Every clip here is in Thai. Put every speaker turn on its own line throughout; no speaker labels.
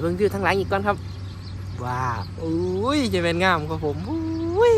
เบิ่งวิวทั้งหลังอีกก่อนครับว้าวอุ้ยจะเป็นงามครับผมอุ้ย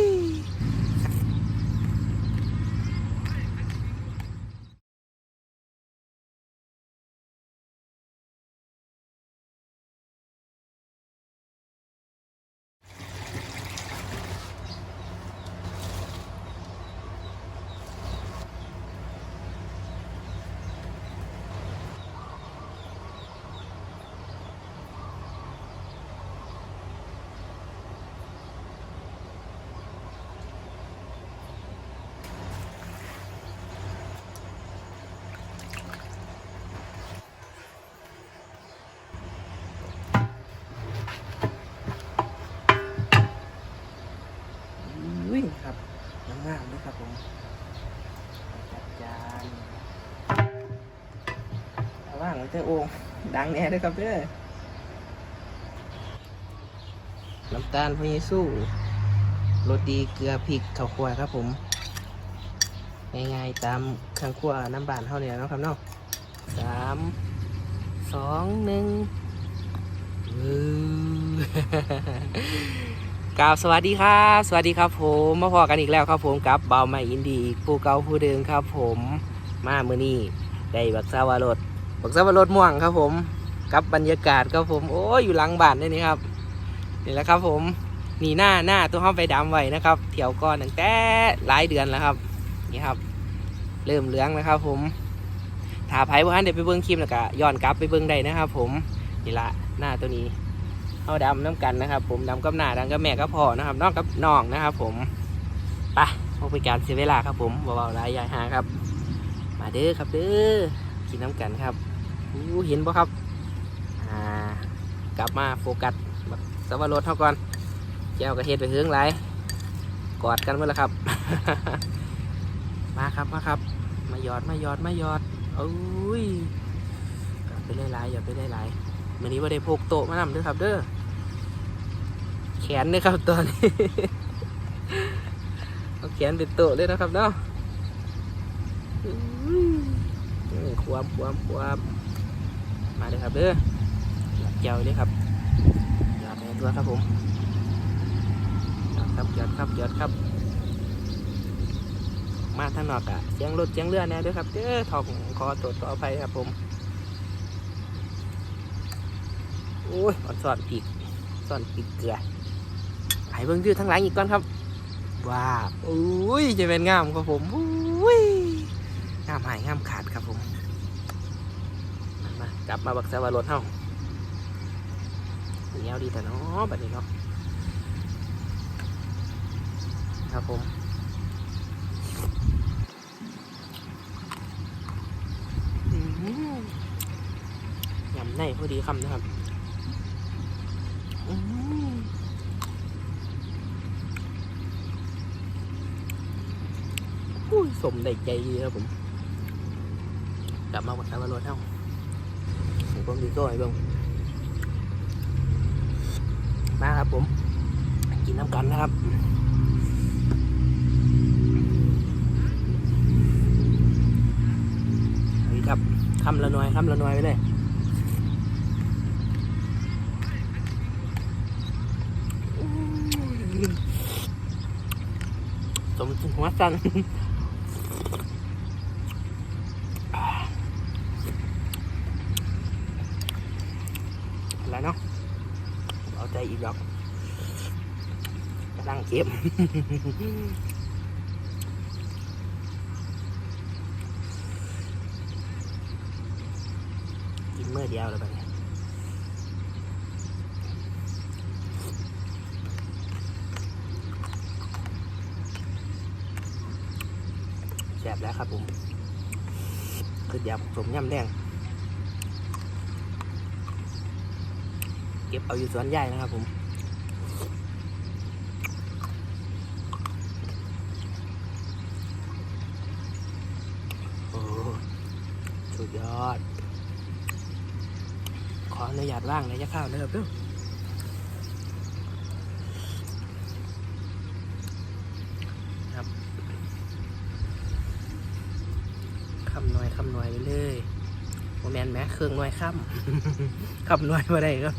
อุ้ยครับงามๆเลยครับผมจัดจาน เอาว่างไว้โอ่งดังแน่เลยครับเด้อน้ำตาลพะเยซูรสดีเกลือพริกข้าวคั่วครับผม ง่ายๆตามเครื่องครัวน้ำบานเท่านี้เนะครับเนาะสามสองหนึ่งวื้อกราบสวัสดีครับ สวัสดีครับผมมาพอกันอีกแล้วครับผมกับเบาใหม่อินดีผู้เก่าผู้เดิมครับผมมาเมื่อนี้ได้บักซาวารส บักซาวารสม่วงครับผมกับบรรยากาศครับผม โอ้ยอยู่หลังบ้านนี่นี่ครับนี่แหละครับผมนี่หน้าหน้าตัวห้องไปดำไว้นะครับเถียวก้อนตั้งแต่หลายเดือนแล้วครับ นี่ครับ เริ่มเหลืองแล้วครับ ผมถ้าไผ่บ่ทันเดี๋ยวไปเบิ้งคลิปแล้วก็ย้อนกลับไปเบิ้งได้นะครับ ผมนี่ละหน้าตัวนี้เอาดำน้ำกันนะครับ ผมดำกับหน้าดำกับแม่กับพ่อนะครับน้องกับน้องนะครับ ผมไปเอาไปการเสียเวลาครับ ผมเบาๆหลายอยายหางครับ มาเด้อครับเด้อ กินน้ำกันครับอู้เห็นปะครับอ่ากลับมาโฟกัสบัสวรสเท่าก่อนแก้วกระเทศไปเฮืองไรกอดกันเมื่อละครับ มาครับมาครับ มาหยอดมาหยอดมาหยอดโอ้ยหยอดไปได้หลายหยอดไปได้หลายวันนี้ว่าได้พกโต๊ะมานำด้วยครับ เด้อแขนเลยครับตอนนี้เอาแขนเป็นโต๊ะเลยนะครับเนาะ อุ้ยนี่ความความความมาเลยครับเด้อหยอดเจียวเลยครับหยอดในตัวครับผมหยอดครับหยอดครับหยอดครับ มาทางนอกอะเสียงรถเสียงเรือแน่ด้วยครับเด้อทองขอตรวจขออภัยครับผมโอ้ยอดสอนปีกสอนปีกเกลือไห้เบิ้งวิวทั้งหลังอีกก่อนครับว้าวอุ้ยจะเป็นงามครับผมอุ้ยงามหายงามขาดครับผม กลับมาบักสวารถเฮาเหนียวดีแต่เนาะแบบนี้เนาะครับผมอื้อหือยำในพอดีคำนะครับอื้ยสมได้ใจดีครับผม กลับมาวัดสาวรถเท่า ผมก็ดีโต้ให้เบิ่งมาครับผม กินน้ำกันนะครับนี่ครับคำละหน่อยคำละหน่อยไปเลยสมหัวสั่นอะไรเนาะ เอาใจอีกดอกกำลังเก็บกินเมื่อเดียวแล้วแบบนี้แซ่บแล้วครับผมคือเดี๋ยวผมย่ำแดง เก็บเอาอยู่สวนใหญ่นะครับผมโอ้สุดยอด ขออนุญาตว่างเลยจะข้าวนะครับเด้อครับคำหน่อยคำหน่อยไปเลยโมแมนแหม้เครื่องหน่อยคำคำหน่อยมาได้ครับ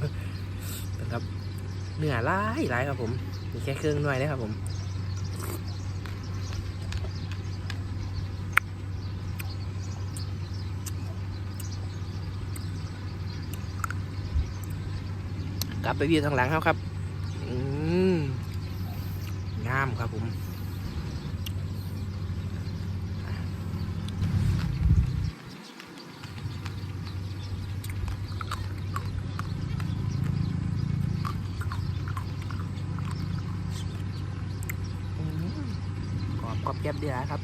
เนื้อร้ายร้ายครับผมมีแค่เครื่องหน่วยเลยครับผมกลับไปวิวทางหลังครับครับ อืมงามครับผม อืม กรอบแก็บดีนะครับ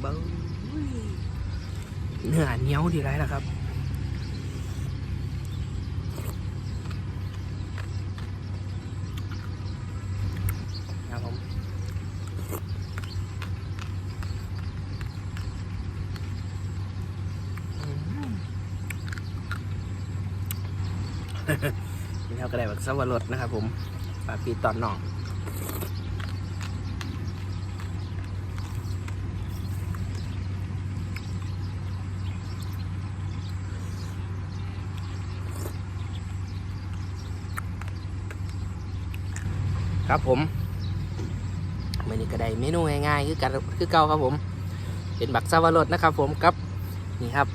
เบ้ยเนื้อเหนียวดีไรนะครับผม อืม นี่เขาก็ไดแบบสวรสนะครับผมปลาปีตอนน่องครับผมมื่อนี้ก็ได้เมนูง่ายๆคือกันคือเก่าครับผม เป็นบักซาวรสนะครับผมกับนี่ครับ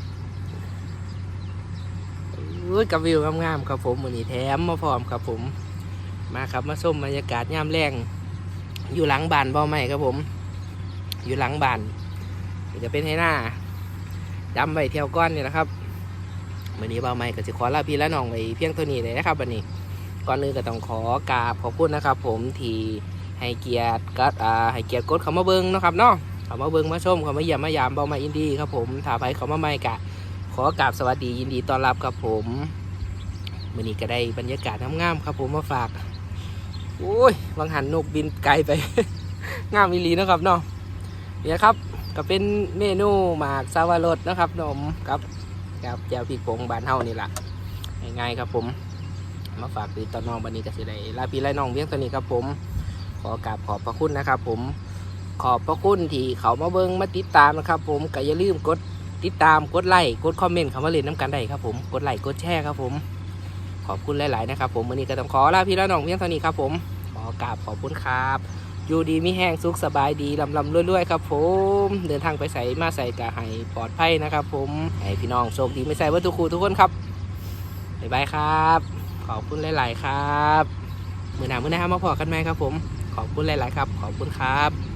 ยกับวิวงามๆครับผมมือนี้แถมมาพร้อมครับผม มาครับมาชมบรรยากาศยามแรงอยู่หลังบ้านบ่อใหม่ครับผม อยู่หลังบ้านจะเป็นให้หน้าจำไว้เที่ยวก้อนนี่แหละครับมือนี้บ่อใหม่ก็จะขอลาพี่และน้องไว้เพียงเท่านี้เลยนะครับวันนี้ก่อนอื่นก็ต้องขอกราบขอบคุณนะครับ ผมที่ให้เกียรติกัดอ่าให้เกียรติกดเขามาเบิ้งนะครับเนาะเขามาเบิ้งมาชมเขามาเยี่ยมมายามเบามาอินดี้ครับผมถ้าไปเขามาใหม่กะ ขอกราบสวัสดียินดีต้อนรับครับผมมื่อนี้ก็ได้บรรยากาศงามๆครับผมมาฝากโอ้ยวังหันนกบินไกลไป งามอีหลีนะครับเนาะเนี่ยครับก็เป็นเมนูหมากซาวารสนะครับนมกับกับแจวพริกผงบานเฮานี่แหละง่ายๆครับผม มาฝากติดต่อน้องบันนี้ก็สิได้ลาพี่ไล่น้องเพียงตัวนี้ครับผม ขอกราบขอบพระคุณนะครับผมขอบพระคุณที่เขามาเบิ้งมาติดตามนะครับผมก็อย่าลืมกด ติดตามกดไลค์กดคอมเมนต์คำว่าเล่นน้ำกันได้ครับผมกดไลค์กดแชร์ครับผมขอบคุณหลาย ๆ นะครับผมวันนี้ก็ต้องขอลาพี่และน้องเพียงเท่านี้ครับผมขอกราบขอบคุณครับ อยู่ดีมีแห้งสุขสบายดีลำลำรวย ๆ ครับผม เดินทางไปใส่มาใส่กะให้ปลอดภัยนะครับผมให้พี่น้องโชคดีไม่ใส่วัตถุคูทุกคนครับบ๊ายบายครับ ขอบคุณหลาย ๆ ครับ มือหนามือหน้ามาพอกันไหมครับผม ขอบคุณหลาย ๆ ครับ ขอบคุณครับ